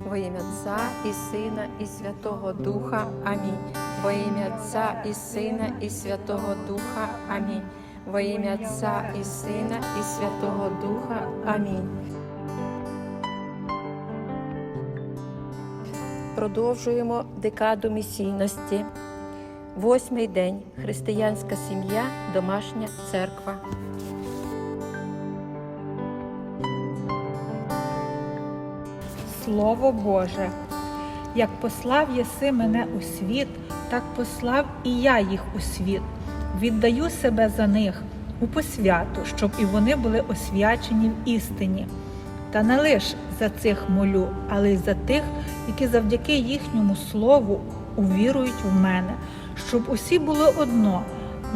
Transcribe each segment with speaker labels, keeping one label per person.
Speaker 1: Во ім'я Отця і Сина, і Святого Духа. Амінь. Во ім'я Отця і Сина, і Святого Духа. Амінь. Во ім'я Отця і Сина, і Святого Духа. Амінь. Продовжуємо декаду місійності. Восьмий день. Християнська сім'я, домашня церква.
Speaker 2: Слово Боже, як послав єси мене у світ, так послав і я їх у світ. Віддаю себе за них у посвяту, щоб і вони були освячені в істині. Та не лиш за цих молю, але й за тих, які завдяки їхньому слову увірують в мене, щоб усі було одно,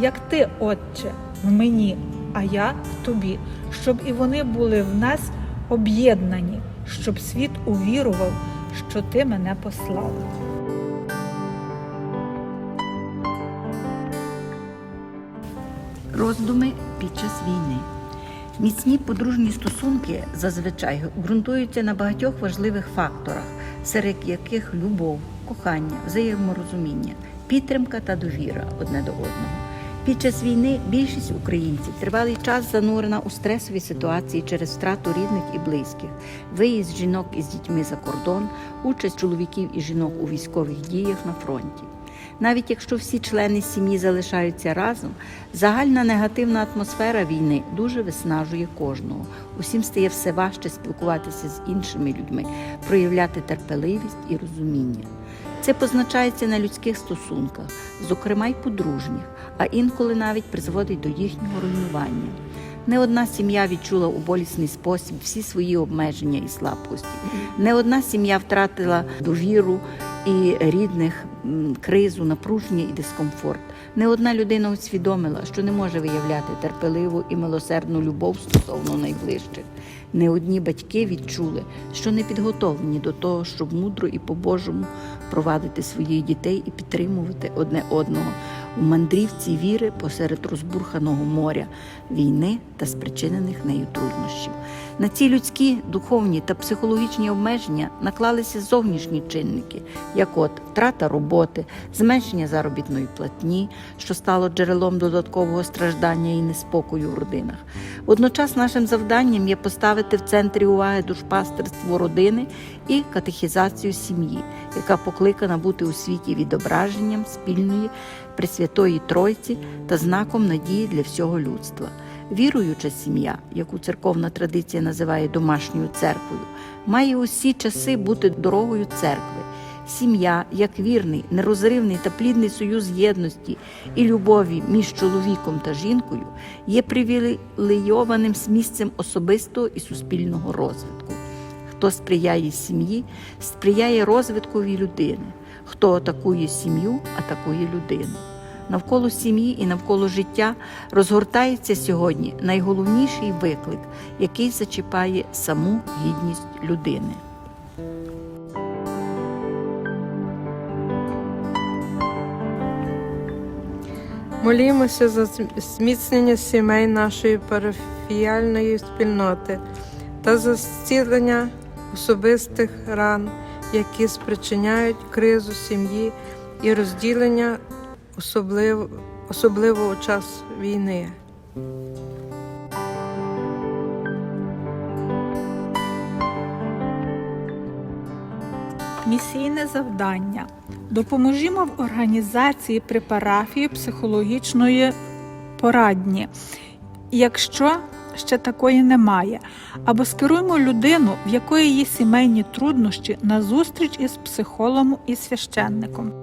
Speaker 2: як ти, Отче, в мені, а я в тобі, щоб і вони були в нас об'єднані, щоб світ увірував, що ти мене послав.
Speaker 3: Роздуми під час війни. Міцні подружні стосунки зазвичай ґрунтуються на багатьох важливих факторах, серед яких любов, кохання, взаєморозуміння, підтримка та довіра одне до одного. Під час війни більшість українців тривалий час занурена у стресові ситуації через втрату рідних і близьких, виїзд жінок із дітьми за кордон, участь чоловіків і жінок у військових діях на фронті. Навіть якщо всі члени сім'ї залишаються разом, загальна негативна атмосфера війни дуже виснажує кожного. Усім стає все важче спілкуватися з іншими людьми, проявляти терпеливість і розуміння. Це позначається на людських стосунках, зокрема й подружніх, а інколи навіть призводить до їхнього руйнування. Не одна сім'я відчула у болісний спосіб всі свої обмеження і слабкості. Не одна сім'я втратила довіру і рідних, кризу, напруження і дискомфорт. Не одна людина усвідомила, що не може виявляти терпеливу і милосердну любов стосовно найближчих. Не одні батьки відчули, що не підготовлені до того, щоб мудро і по-божому провадити своїх дітей і підтримувати одне одного у мандрівці віри посеред розбурханого моря, війни та спричинених нею труднощів. На ці людські, духовні та психологічні обмеження наклалися зовнішні чинники, як от втрата роботи, зменшення заробітної платні, що стало джерелом додаткового страждання і неспокою в родинах. Водночас нашим завданням є поставити в центрі уваги душпастерство родини і катехізацію сім'ї, яка покликана бути у світі відображенням спільної Пресвятої Тройці та знаком надії для всього людства. Віруюча сім'я, яку церковна традиція називає домашньою церквою, має усі часи бути дорогою церкви. Сім'я, як вірний, нерозривний та плідний союз єдності і любові між чоловіком та жінкою, є привілейованим місцем особистого і суспільного розвитку. Хто сприяє сім'ї, сприяє розвиткові людини. Хто атакує сім'ю, атакує людину. Навколо сім'ї і навколо життя розгортається сьогодні найголовніший виклик, який зачіпає саму гідність людини.
Speaker 4: Молімося за зміцнення сімей нашої парафіяльної спільноти та за зцілення особистих ран, які спричиняють кризу сім'ї і розділення, особливо, особливо у час війни.
Speaker 2: Місійне завдання. Допоможімо в організації при парафії психологічної порадні, якщо ще такої немає, або скеруємо людину, в якої є сімейні труднощі, на зустріч із психологом і священником.